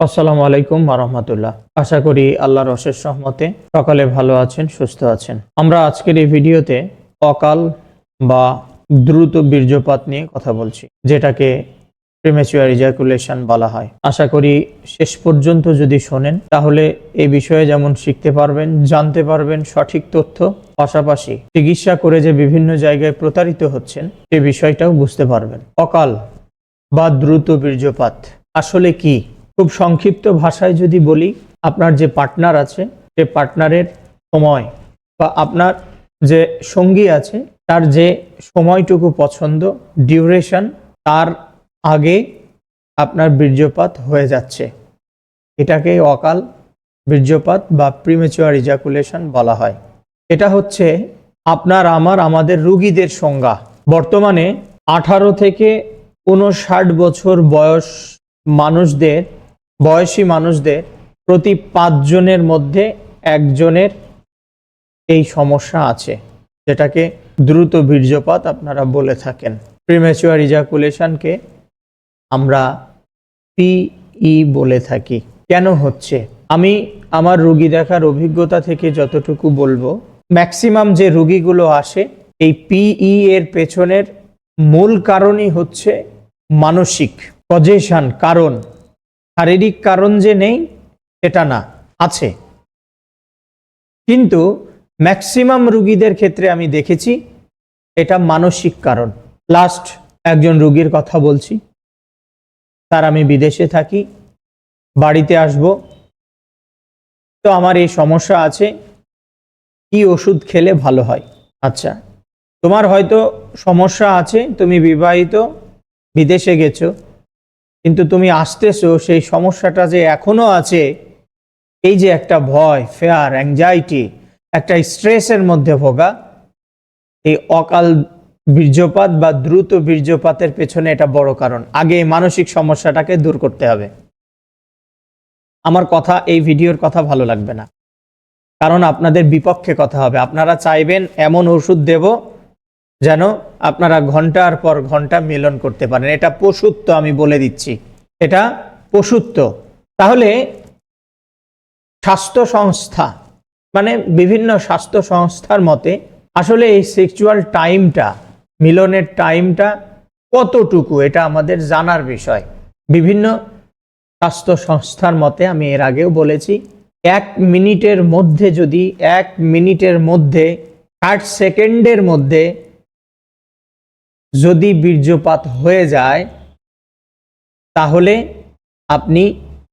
আসসালামু আলাইকুম রহমতুল্লাহ। আশা করি আল্লাহর অশেষ সহমতে সকালে ভালো আছেন, সুস্থ আছেন। আমরা আজকের এই ভিডিওতে অকাল বা দ্রুত বীর্যপাত নিয়ে কথা বলছি, যেটাকে প্রিমেচুয়ার ইজাকুলেশন বলা হয়। আশা করি শেষ পর্যন্ত যদি শোনেন, তাহলে এই বিষয়ে যেমন শিখতে পারবেন, জানতে পারবেন সঠিক তথ্য, পাশাপাশি চিকিৎসা করে যে বিভিন্ন জায়গায় প্রতারিত হচ্ছেন, সে বিষয়টাও বুঝতে পারবেন। অকাল বা দ্রুত বীর্যপাত আসলে কি? খুব সংক্ষিপ্ত ভাষায় যদি বলি, আপনার যে পার্টনার আছে, সে পার্টনারের সময় বা আপনার যে সঙ্গী আছে, তার যে সময়টুকু পছন্দ ডিউরেশন তার আগে আপনার বীর্যপাত হয়ে যাচ্ছে। এটাকে অকাল বীর্যপাত বা প্রিমেচুয়ার ইজাকুলেশন বলা হয়। এটা হচ্ছে আপনার, আমার, আমাদের রুগীদের সংজ্ঞা। বর্তমানে আঠারো থেকে উনষাট বছর বয়স মানুষদের বয়সী মানুষদের প্রতি পাঁচজনের মধ্যে একজনের এই সমস্যা আছে, যেটাকে দ্রুত বীর্যপাত আপনারা বলে থাকেন। প্রিমেচুয়ার ইজাকুলেশনকে আমরা পিই বলে থাকি। কেন হচ্ছে? আমি আমার রুগী দেখার অভিজ্ঞতা থেকে যতটুকু বলব ম্যাক্সিমাম যে রুগীগুলো আসে, এই পিই এর পেছনের মূল কারণই হচ্ছে মানসিক পজেশন, কারণ শারীরিক কারণ যে নেই, সেটা না, আছে। কিন্তু ম্যাক্সিমাম রুগীদের ক্ষেত্রে আমি দেখেছি, এটা মানসিক কারণ। লাস্ট একজন রুগীর কথা বলছি। তার আমি বিদেশে থাকি, বাড়িতে আসব। তো আমার এই সমস্যা আছে, কি ওষুধ খেলে ভালো হয়? আচ্ছা তোমার হয়তো সমস্যা আছে, তুমি বিবাহিত, বিদেশে গেছো। কিন্তু তুমি আসতেছো, সেই সমস্যাটা যে এখনও আছে, এই যে একটা ভয় ফেয়ার অ্যাংজাইটি একটা স্ট্রেসের মধ্যে ভোগা, এই অকাল বীর্যপাত বা দ্রুত বীর্যপাতের পেছনে এটা বড় কারণ। আগে এই মানসিক সমস্যাটাকে দূর করতে হবে। আমার কথা, এই ভিডিওর কথা ভালো লাগবে না। কারণ আপনাদের বিপক্ষে কথা হবে। আপনারা চাইবেন, এমন ওষুধ দেব যেন আপনারা ঘণ্টার পর ঘণ্টা মিলন করতে পারেন। এটা পশুত্ব আমি বলে দিচ্ছি। এটা পশুত্ব। তাহলে স্বাস্থ্য সংস্থা মানে বিভিন্ন স্বাস্থ্য সংস্থার মতে আসলে এই সেক্সুয়াল টাইমটা মিলনের টাইমটা কতটুকু, এটা আমাদের জানার বিষয়। বিভিন্ন স্বাস্থ্য সংস্থার মতে আমি এর আগেও বলেছি, এক মিনিটের মধ্যে যদি, এক মিনিটের মধ্যে, ষাট সেকেন্ডের মধ্যে যদি বীর্যপাত হয়ে যায়, তাহলে আপনি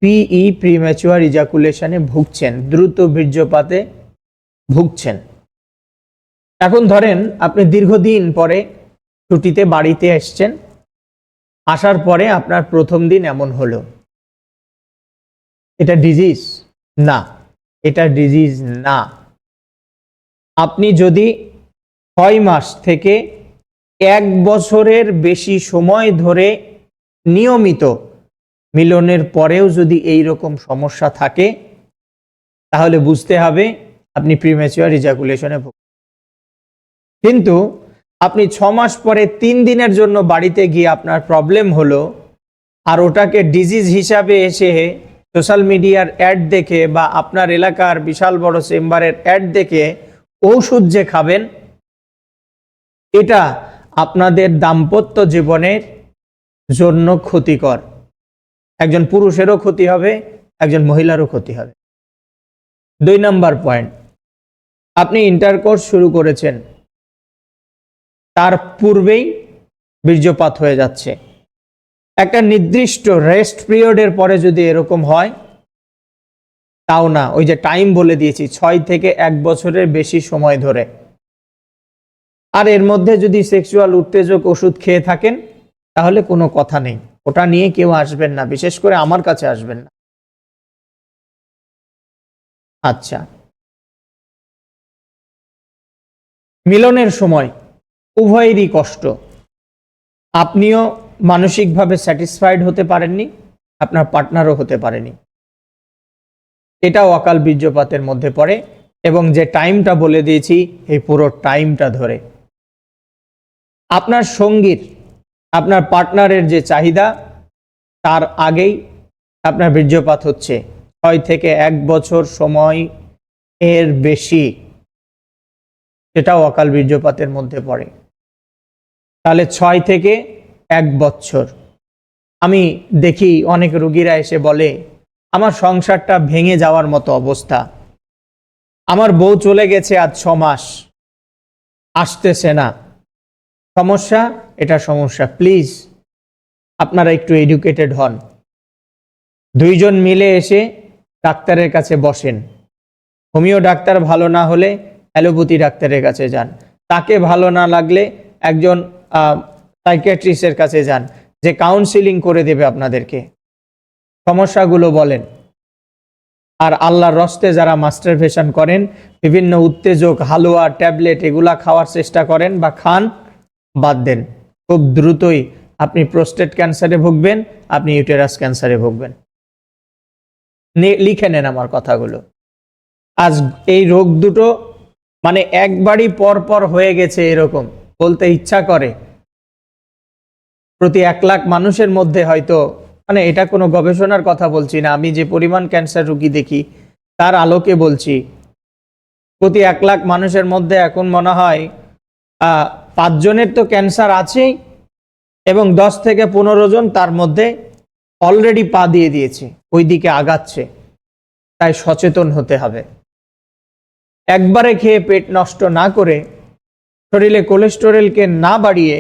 পিই প্রিম্যাচুয়ার ইজাকুলেশনে ভুগছেন, দ্রুত বীর্যপাতে ভুগছেন। এখন ধরেন আপনি দীর্ঘদিন পরে ছুটিতে বাড়িতে এসছেন, আসার পরে আপনার প্রথম দিন এমন হলো। এটা ডিজিজ না, এটা ডিজিজ না। আপনি যদি ছয় মাস থেকে এক বছরের বেশি সময় ধরে নিয়মিত মিলনের পরেও যদি এই রকম সমস্যা থাকে, তাহলে বুঝতে হবে আপনি প্রিমেচুয়ার ইজাকুলেশনে ভুগ কিন্তু আপনি ছ মাস পরে তিন দিনের জন্য বাড়িতে গিয়ে আপনার প্রবলেম হলো আর ওটাকে ডিজিজ হিসাবে এসে সোশ্যাল মিডিয়ার অ্যাড দেখে বা আপনার এলাকার বিশাল বড় চেম্বারের অ্যাড দেখে ঔষধ যে খাবেন, এটা আপনাদের দাম্পত্য জীবনের জন্য ক্ষতিকর। একজন পুরুষেরও ক্ষতি হবে, একজন মহিলারও ক্ষতি হবে। দুই নাম্বার পয়েন্ট, আপনি ইন্টারকোর্স শুরু করেছেন। তার পূর্বেই বীর্যপাত হয়ে যাচ্ছে। একটা নির্দিষ্ট রেস্ট পিরিয়ডের পরে যদি এরকম হয়, তাও না, ওই যে টাইম বলে দিয়েছি, ছয় থেকে এক বছরের বেশি সময় ধরে। আর এর মধ্যে যদি সেক্সুয়াল উত্তেজক ওষুধ খেয়ে থাকেন, তাহলে কোনো কথা নেই। ওটা নিয়ে কেউ আসবেন না, বিশেষ করে আমার কাছে আসবেন না। আচ্ছা। মিলনের সময় উভয়েরই কষ্ট। আপনিও মানসিকভাবে স্যাটিসফাইড হতে পারেননি, আপনার পার্টনারও হতে পারেনি। এটাও অকাল বীর্যপাতের মধ্যে পড়ে এবং যে টাইমটা বলে দিয়েছি, এই পুরো টাইমটা ধরে। আপনার সঙ্গীর, আপনার পার্টনারের যে চাহিদা, তার আগেই আপনার বীর্যপাত হচ্ছে। ছয় থেকে এক বছর সময় এর বেশি সেটাও অকাল বীর্যপাতের মধ্যে পড়ে। তাহলে ছয় থেকে এক বছর। আমি দেখি অনেক রুগীরা এসে বলে, আমার সংসারটা ভেঙে যাওয়ার মতো অবস্থা। আমার বউ চলে গেছে আজ ছ মাস। আসতেছে না। সমস্যা, এটা সমস্যা। প্লিজ আপনারা একটু এডুকেটেড হন। দুইজন মিলে এসে ডাক্তারের কাছে বসেন। হোমিও ডাক্তার ভালো না হলে অ্যালোপ্যাথি ডাক্তারের কাছে যান। তাকে ভালো না লাগলে একজন সাইকিয়াট্রিস্টের কাছে যান, যে কাউন্সিলিং করে দেবে আপনাদেরকে। সমস্যাগুলো বলেন। আর আল্লাহর রস্তে যারা মাস্টারভেশন করেন, বিভিন্ন উত্তেজক, হালুয়া, ট্যাবলেট, এগুলা খাওয়ার চেষ্টা করেন বা খান বাদ দেন। খুব দ্রুতই আপনি প্রোস্টেট ক্যান্সারে ভুগবেন, আপনি ইউটেরাস ক্যান্সারে ভুগবেন। লিখে নেন আমার কথাগুলো। আজ এই রোগ দুটো মানে একবারই পর পর হয়ে গেছে এরকম, বলতে ইচ্ছা করে। প্রতি এক লাখ মানুষের মধ্যে হয়তো মানে এটা কোনো গবেষণার কথা বলছি না, আমি যে পরিমাণ ক্যান্সার রোগী দেখি, তার আলোকে বলছি। প্রতি এক লাখ মানুষের মধ্যে এখন মনে হয় পাঁচজনের তো ক্যান্সার আছেই এবং দশ থেকে পনেরো জন তার মধ্যে অলরেডি পা দিয়ে দিয়েছে ওই দিকে আগাচ্ছে, তাই সচেতন হতে হবে। একবারে খেয়ে পেট নষ্ট না করে শরীরে কোলেস্টেরলকে না বাড়িয়ে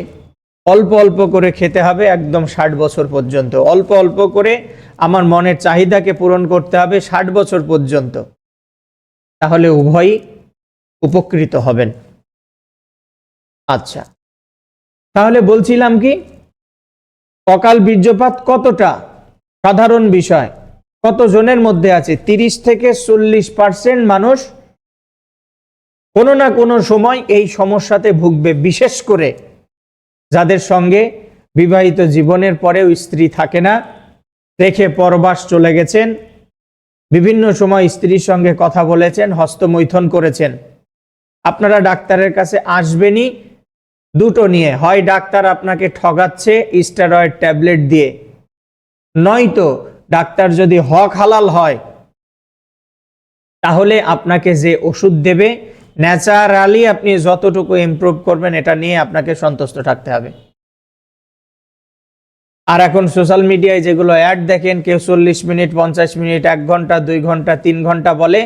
অল্প অল্প করে খেতে হবে একদম ষাট বছর পর্যন্ত। অল্প অল্প করে আমার মনের চাহিদাকে পূরণ করতে হবে ষাট বছর পর্যন্ত। তাহলে উভয়ই উপকৃত হবেন। আচ্ছা। তাহলে বলছিলাম কি? অকাল বীর্যপাত কতটা? সাধারণ বিষয়। কত জনের মধ্যে আছে? তিরিশ থেকে চল্লিশ পার্সেন্ট মানুষ কোনো না কোনো সময় এই সমস্যাতে ভুগবে, বিশেষ করে যাদের সঙ্গে বিবাহিত জীবনের পরেও স্ত্রী থাকে না, রেখে পরবাস চলে গেছেন, বিভিন্ন সময় স্ত্রীর সঙ্গে কথা বলেছেন, হস্তমৈথন করেছেন। আপনারা ডাক্তারের কাছে আসবেনই দুটো নিয়ে। হয় ডাক্তার আপনাকে ঠগাচ্ছে স্টেরয়েড ট্যাবলেট দিয়ে। নয়তো ডাক্তার যদি হক হালাল হয়, তাহলে আপনাকে যে ওষুধ দেবে, ন্যাচারালি আপনি যতটুকু ইমপ্রুভ করবেন, এটা নিয়ে আপনাকে সন্তুষ্ট থাকতে হবে। আর এখন সোশ্যাল মিডিয়ায় যেগুলো অ্যাড দেখেন, কেউ চল্লিশ মিনিট, পঞ্চাশ মিনিট, এক ঘণ্টা, দুই ঘণ্টা, তিন ঘণ্টা বলে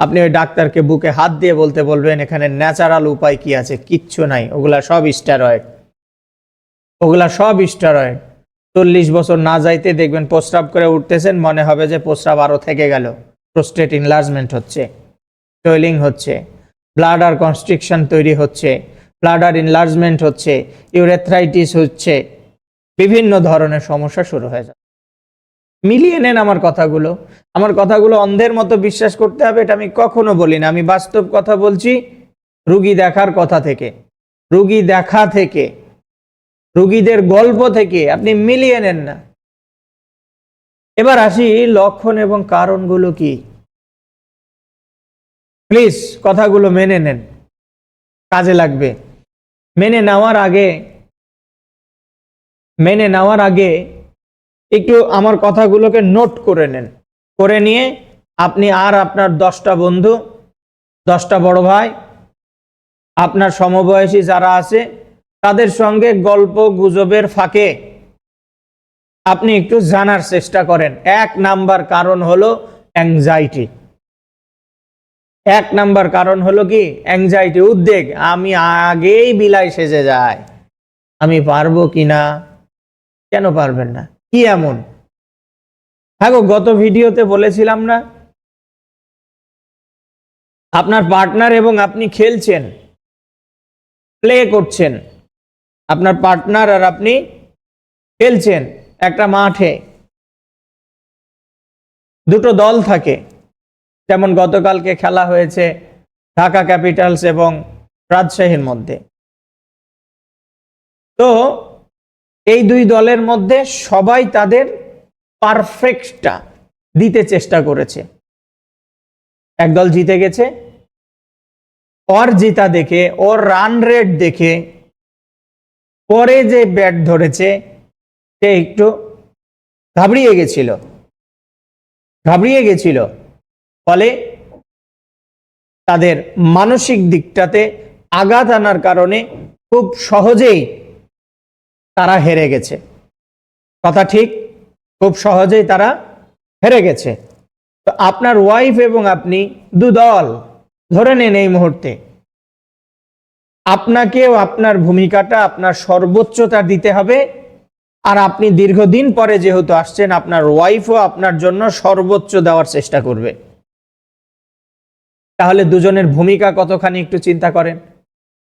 আপনি ওই ডাক্তারকে বুকে হাত দিয়ে বলতে বলবেন, এখানে ন্যাচারাল উপায় কি আছে? কিচ্ছু নাই। ওগুলা সব স্টেরয়েড। ওগুলা সব স্টেরয়েড। চল্লিশ বছর না যাইতে দেখবেন প্রস্রাব করে উঠতেছেন, মনে হবে যে প্রস্রাব আরও থেকে গেল। প্রোস্টেট ইনলার্জমেন্ট হচ্ছে টয়েলিং হচ্ছে ব্লাডার কনস্ট্রিকশন তৈরি হচ্ছে ব্লাডার ইনলার্জমেন্ট হচ্ছে ইউরেথ্রাইটিস হচ্ছে, বিভিন্ন ধরনের সমস্যা শুরু হয়ে যায় মিলিয়ে নেন আমার কথাগুলো। আমার কথাগুলো অন্ধের মতো বিশ্বাস করতে হবে, এটা আমি কখনো বলি না। আমি বাস্তব কথা বলছি রুগী দেখার কথা থেকে। রুগী দেখা থেকে। রুগীদের গল্প থেকে। আপনি মিলিয়ে নেন না। এবার আসি লক্ষণ এবং কারণগুলো কি? প্লিজ, কথাগুলো মেনে নেন। কাজে লাগবে। মেনে নেওয়ার আগে, মেনে নেওয়ার আগে একটু আমার কথাগুলোকে নোট করে নেন। করে নিয়ে আপনি আর আপনার দশটা বন্ধু, দশটা বড় ভাই, আপনার সমবয়সী যারা আছে, তাদের সঙ্গে গল্প গুজবের ফাঁকে আপনি একটু জানার চেষ্টা করেন। এক নাম্বার কারণ হলো অ্যাংজাইটি এক নাম্বার কারণ হলো কি? অ্যাংজাইটি উদ্বেগ। আমি আগেই বিলাই সেজে যাই। আমি পারব কি না কেন পারবেন না? কি এমন? হ্যাঁ গো গত ভিডিওতে বলেছিলাম না? আপনার পার্টনার এবং আপনি খেলছেন, প্লে করছেন, আপনার পার্টনার আর আপনি খেলছেন একটা মাঠে। দুটো দল থাকে, যেমন গতকালকে খেলা হয়েছে ঢাকা ক্যাপিটালস এবং রাজশাহীর মধ্যে। তো এই দুই দলের মধ্যে সবাই তাদের পারফেক্টটা দিতে চেষ্টা করেছে। একদল জিতে গেছে, ওর জিতা দেখে, ওর রান রেট দেখে, পরে যে ব্যাট ধরেছে, সে একটু ঘাবড়িয়ে গেছিল। ঘাবড়িয়ে গেছিল, ফলে তাদের মানসিক দিকটাতে আঘাত আনার কারণে খুব সহজেই তারা হেরে গেছে। কথা ঠিক? খুব সহজেই তারা হেরে গেছে। তো আপনার ওয়াইফ এবং আপনি দুদল ধরে নেন এই মুহূর্তে। আপনাকেও আপনার ভূমিকাটা, আপনার সর্বোচ্চতা দিতে হবে। আর আপনি দীর্ঘদিন পরে যেহেতু আসছেন, আপনার ওয়াইফও আপনার জন্য সর্বোচ্চ দেওয়ার চেষ্টা করবে। তাহলে দুজনের ভূমিকা কতখানি একটু চিন্তা করেন।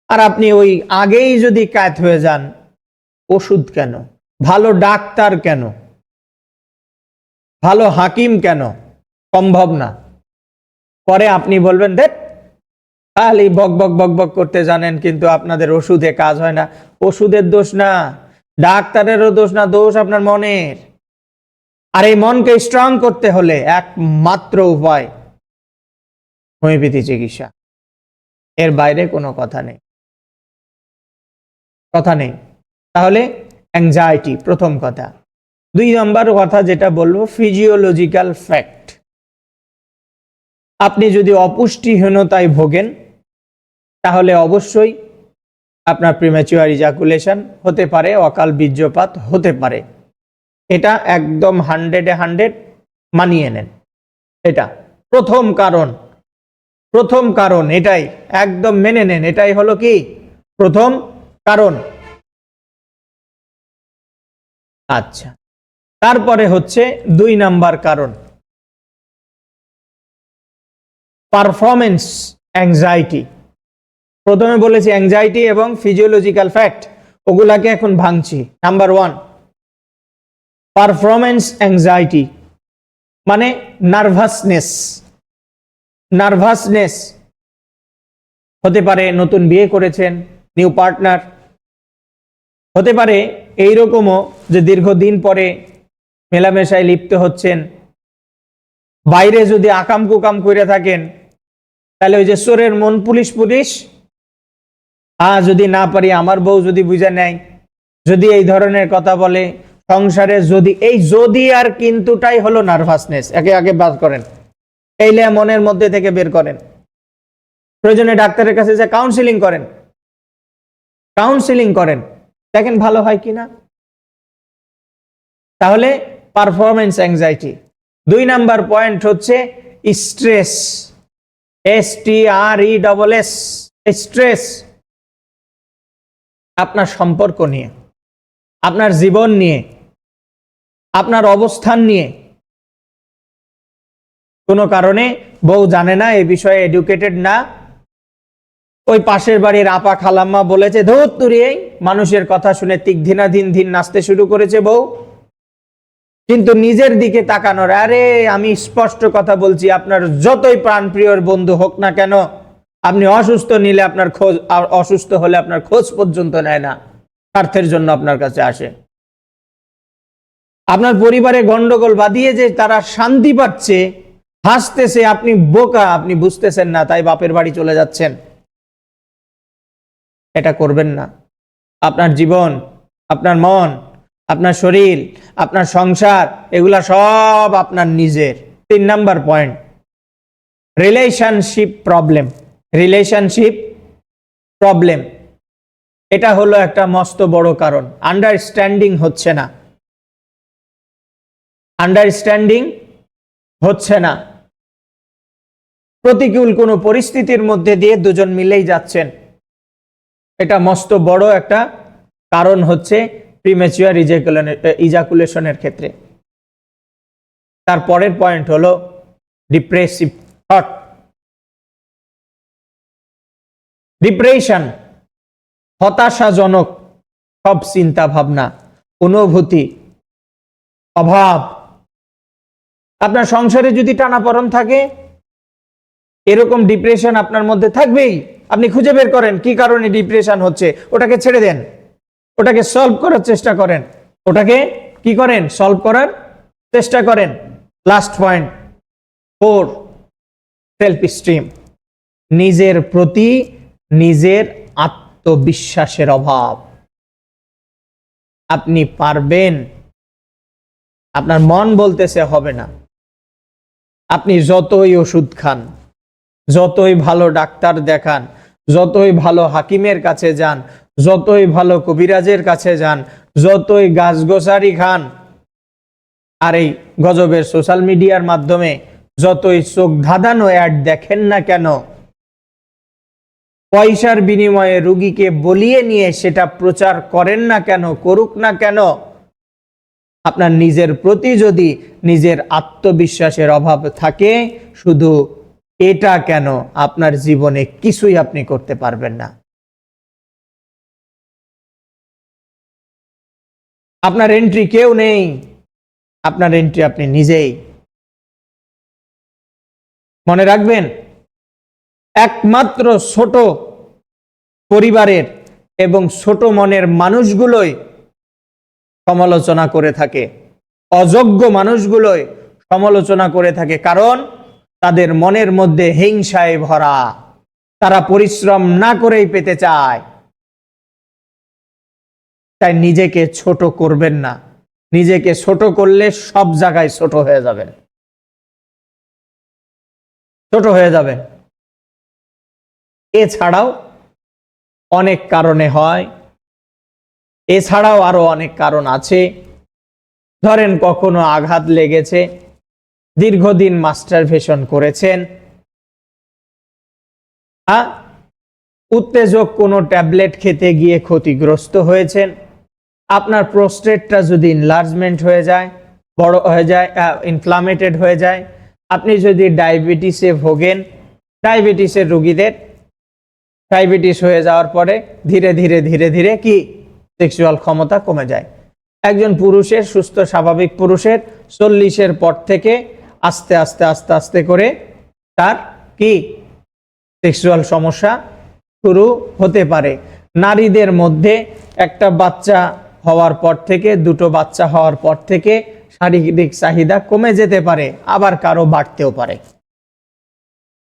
আর আপনি ওই আগেই যদি কাত হয়ে যান ওষুধ কেন? ভালো ডাক্তার কেন? ভালো হাকিম কেন? সম্ভব না। পরে আপনি বলবেন, দেখ, খালি বক বক বক বক করতে জানেন, কিন্তু আপনাদের ওষুধে কাজ হয় না। ওষুধের দোষ না, ডাক্তারেরও দোষ না, দোষ আপনার মনের। আর এই মনকে স্ট্রং করতে হলে একমাত্র উপায় হোমিওপ্যাথি চিকিৎসা। এর বাইরে কোনো কথা নেই। কথা নেই। তাহলে অ্যাংজাইটি প্রথম কথা। দুই নম্বর কথা যেটা বলব ফিজিওলজিক্যাল ফ্যাক্ট আপনি যদি অপুষ্টিহীনতায় ভোগেন, তাহলে অবশ্যই আপনার প্রিম্যাচুয়ার ইজাকুলেশন হতে পারে, অকাল বীর্যপাত হতে পারে। এটা একদম হান্ড্রেডে হান্ড্রেড মানিয়ে নেন। এটা প্রথম কারণ। প্রথম কারণ, এটাই একদম মেনে নেন। এটাই হলো কি? প্রথম কারণ। আচ্ছা। তারপরে হচ্ছে দুই নাম্বার কারণ। পারফরমেন্স অ্যাংজাইটি প্রথমে বলেছি অ্যাংজাইটি এবং ফিজিওলজিক্যাল ফ্যাক্ট ওগুলাকে এখন ভাঙছি। নাম্বার ওয়ান পারফরমেন্স অ্যাংজাইটি মানে নার্ভাসনেস নার্ভাসনেস হতে পারে নতুন বিয়ে করেছেন নিউ পার্টনার হতে পারে এইরকমও যে দীর্ঘদিন পরে মেলামেশায় লিপ্ত হচ্ছেন, বাইরে যদি আকাম কুকাম করে থাকেন, তাহলে ওই যে চোরের মন পুলিশ পুলিশ, আ, যদি না পারি, আমার বউ যদি বুঝে নেয়, যদি এই ধরনের কথা বলে, সংসারে যদি, এই যদি আর কিন্তুটাই হলো নার্ভাসনেস, একে আগে বাদ করেন, এইলে মনের মধ্যে থেকে বের করেন। প্রয়োজনে ডাক্তারের কাছে যে কাউন্সিলিং করেন কাউন্সিলিং করেন। দেখেন ভালো হয় কিনা তাহলে পারফরমেন্স অ্যাংজাইটি দুই নাম্বার পয়েন্ট হচ্ছে stress S T R E double S stress আপনার সম্পর্ক নিয়ে, আপনার জীবন নিয়ে, আপনার অবস্থান নিয়ে। কোনো কারণে বউ জানে না, এ বিষয়ে এডুকেটেড না। ওই পাশের বাড়ির আপা খালাম্মা বলেছে ধূত তুরিয়ে মানুষের কথা শুনে তিক ধিনাধীন ধিন নাচতে শুরু করেছে বউ। কিন্তু নিজের দিকে তাকানোর, আরে আমি স্পষ্ট কথা বলছি, আপনার যতই প্রাণপ্রিয়র বন্ধু হোক না কেন, আপনি অসুস্থ নিলে আপনার খোঁজ, আর অসুস্থ হলে আপনার খোঁজ পর্যন্ত নেয় না, স্বার্থের জন্য আপনার কাছে আসে। আপনার পরিবারে গন্ডগোল বাঁধিয়ে যে তারা শান্তি পাচ্ছে, হাসতেছে, আপনি বোকা, আপনি বুঝতেছেন না, তাই বাপের বাড়ি চলে যাচ্ছেন। এটা করবেন না। আপনার জীবন, আপনার মন, আপনার শরীর, আপনার সংসার, এগুলা সব আপনার নিজের। তিন number point relationship problem relationship problem এটা হলো একটা মস্ত বড় কারণ। আন্ডারস্ট্যান্ডিং হচ্ছে না। আন্ডারস্ট্যান্ডিং হচ্ছে না। প্রতিকূল কোনো পরিস্থিতির মধ্যে দিয়ে দুজন মিলেই যাচ্ছেন। এটা মস্ত বড় একটা কারণ হচ্ছে প্রিমেচুয়ার ইজাকুলেশনের ক্ষেত্রে। তার পরের পয়েন্ট হলো ডিপ্রেসিভ থট ডিপ্রেশন হতাশাজনক সব চিন্তা ভাবনা অনুভূতি, অভাব। আপনার সংসারে যদি টানাপড়ন থাকে, এরকম ডিপ্রেশন আপনার মধ্যে থাকবেই। আপনি খুঁজে বের করেন কি কারণে ডিপ্রেশন হচ্ছে, ওটাকে ছেড়ে দেন। ওটাকে সলভ করার চেষ্টা করেন। ওটাকে কি করেন? সলভ করার চেষ্টা করেন। Last point four self esteem নিজের প্রতি নিজের আত্মবিশ্বাসের অভাব। আপনি পারবেন। আপনার মন বলতেছে হবে না। আপনি যতই ওষুধ খান, যতই ভালো ডাক্তার দেখান যতই ভালো হাকিমের কাছে যান, যতই ভালো কবিরাজের কাছে যান, যতই গাছগোসারি খান, আর এই গজবের সোশ্যাল মিডিয়ার মাধ্যমে যতই চোখ ধাঁধানো অ্যাড দেখেন না কেন, পয়সার বিনিময়ে রুগীকে বলিয়ে নিয়ে সেটা প্রচার করেন না কেন, করুক না কেন, আপনার নিজের প্রতি যদি নিজের আত্মবিশ্বাসের অভাব থাকে, শুধু এটা কেন আপনার জীবনে কিছুই আপনি করতে পারবেন না? আপনার এন্ট্রি কেউ নেই, আপনার এন্ট্রি আপনি নিজেই। মনে রাখবেন, একমাত্র ছোট পরিবারের এবং ছোট মনের মানুষগুলোই সমালোচনা করে থাকে, অযোগ্য মানুষগুলোই সমালোচনা করে থাকে। কারণ তাদের মনের মধ্যে হিংসায় ভরা। তারা পরিশ্রম না করেই পেতে চায়। তাই নিজেকে ছোট করবেন না। নিজেকে ছোট করলে সব জায়গায় ছোট হয়ে যাবেন ছোট হয়ে যাবেন এছাড়াও অনেক কারণে হয়। এছাড়াও আরও অনেক কারণ আছে। ধরেন কখনো আঘাত লেগেছে। দীর্ঘদিন মাস্টার মাস্টারভেশন করেছেন। উত্তেজক কোনো ট্যাবলেট খেতে গিয়ে ক্ষতিগ্রস্ত হয়েছেন। আপনার প্রোস্টেটটা যদি ইনলার্জমেন্ট হয়ে যায়, বড় হয়ে যায় ইনফ্লামেটেড হয়ে যায়, আপনি যদি ডায়াবেটিসে ভোগেন ডায়াবেটিসের রোগীদের ডায়াবেটিস হয়ে যাওয়ার পরে ধীরে ধীরে ধীরে ধীরে কি? সেক্সুয়াল ক্ষমতা কমে যায়। একজন পুরুষের সুস্থ স্বাভাবিক পুরুষের চল্লিশের পর থেকে আস্তে আস্তে আস্তে আস্তে করে তার কি? সেক্সুয়াল সমস্যা শুরু হতে পারে। নারীদের মধ্যে একটা বাচ্চা হওয়ার পর থেকে, দুটো বাচ্চা হওয়ার পর থেকে শারীরিক চাহিদা কমে যেতে পারে, আবার কারও বাড়তেও পারে।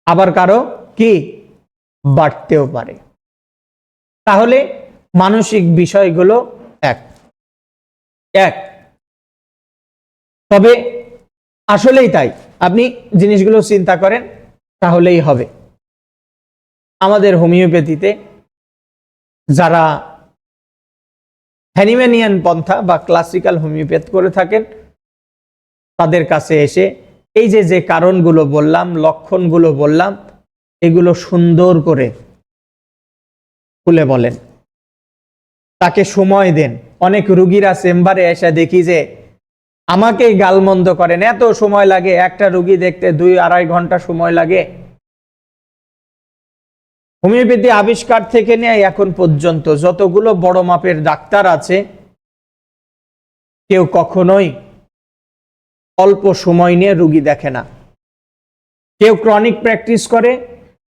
আবার কারও কি? বাড়তেও পারে। তাহলে মানসিক বিষয়গুলো এক। এক। তবে আসলেই তাই। আপনি জিনিসগুলো চিন্তা করেন, তাহলেই হবে। আমাদের হোমিওপ্যাথিতে যারা হ্যানিম্যানিয়ান পন্থা বা ক্লাসিক্যাল হোমিওপ্যাথ করে থাকেন, তাদের কাছে এসে এই যে যে কারণগুলো বললাম, লক্ষণগুলো বললাম, এগুলো সুন্দর করে খুলে বলেন। তাকে সময় দেন। অনেক রুগীরা চেম্বারে এসে দেখি যে আমাকেই গালমন্দ করেন। এত সময় লাগে, একটা রুগী দেখতে দুই আড়াই ঘণ্টা সময় লাগে। হোমিওপ্যাথি আবিষ্কার থেকে নিয়ে এখন পর্যন্ত। যতগুলো বড় মাপের ডাক্তার আছে, কেউ কখনোই অল্প সময় নিয়ে রুগী দেখে না। কেউ ক্রনিক প্র্যাকটিস করে,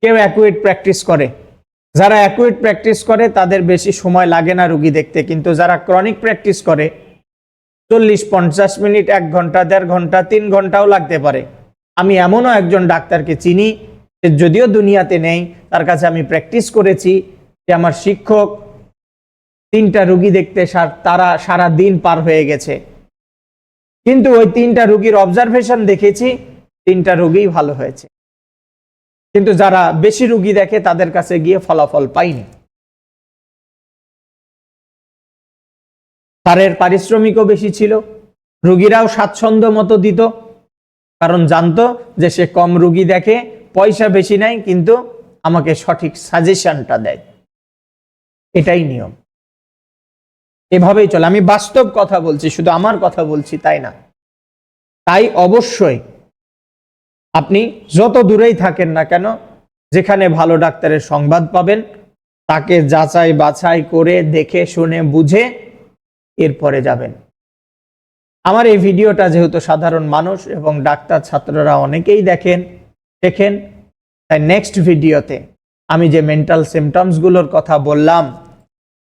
কেউ অ্যাকুয়েট প্র্যাকটিস করে। যারা অ্যাকুয়েট প্র্যাকটিস করে, তাদের বেশি সময় লাগে না রুগী দেখতে। কিন্তু যারা ক্রনিক প্র্যাকটিস করে চল্লিশ পঞ্চাশ মিনিট, এক ঘণ্টা, দেড় ঘণ্টা, তিন ঘন্টাও লাগতে পারে। আমি এমনও একজন ডাক্তারকে চিনি, যে যদিও দুনিয়াতে নেই, তার কাছে আমি প্র্যাকটিস করেছি যে আমার শিক্ষক তিনটা রুগী দেখতে তারা সারা দিন পার হয়ে গেছে। কিন্তু ওই তিনটা রুগীর অবজারভেশন দেখেছি, তিনটা রুগী ভালো হয়েছে। কিন্তু যারা বেশি রুগী দেখে, তাদের কাছে গিয়ে ফলাফল পাইনি। তারের পারিশ্রমিকও বেশি ছিল। রুগীরাও স্বাচ্ছন্দ্য মতো দিত। কারণ জানতো যে সে কম রুগী দেখে পয়সা বেশি নেয়, কিন্তু আমাকে সঠিক সাজেশনটা দেয়। এটাই নিয়ম। এভাবেই চলে। আমি বাস্তব কথা বলছি, শুধু আমার কথা বলছি তাই না। তাই অবশ্যই আপনি যত দূরেই থাকেন না কেন, যেখানে ভালো ডাক্তারের সংবাদ পাবেন, তাকে যাচাই বাছাই করে দেখে, শুনে, বুঝে এরপরে যাবেন। আমার এই ভিডিওটা যেহেতু সাধারণ মানুষ এবং ডাক্তার ছাত্ররা অনেকেই দেখেন দেখেন, তাই নেক্সট ভিডিওতে আমি যে মেন্টাল সিমটমসগুলোর কথা বললাম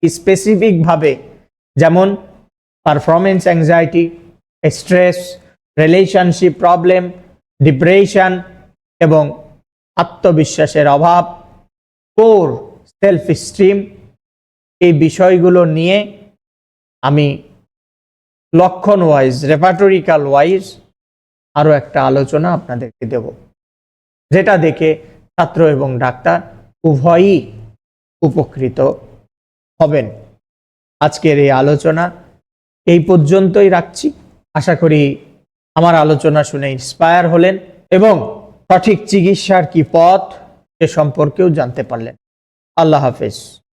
স্পেসিফিকভাবে যেমন performance anxiety stress relationship problem depression এবং আত্মবিশ্বাসের অভাব কোর সেলফ স্টিম এই বিষয়গুলো নিয়ে আমি লক্ষণ ওয়াইজ রেপাটরিক্যাল ওয়াইজ আরও একটা আলোচনা আপনাদেরকে দেব। যেটা দেখে ছাত্র এবং ডাক্তার উভয়ই উপকৃত হবেন। আজকের এই আলোচনা এই পর্যন্তই রাখছি। আশা করি আমার আলোচনা শুনে ইন্সপায়ার হলেন এবং সঠিক চিকিৎসার কি পথ সে সম্পর্কেও জানতে পারলেন। আল্লাহ হাফেজ।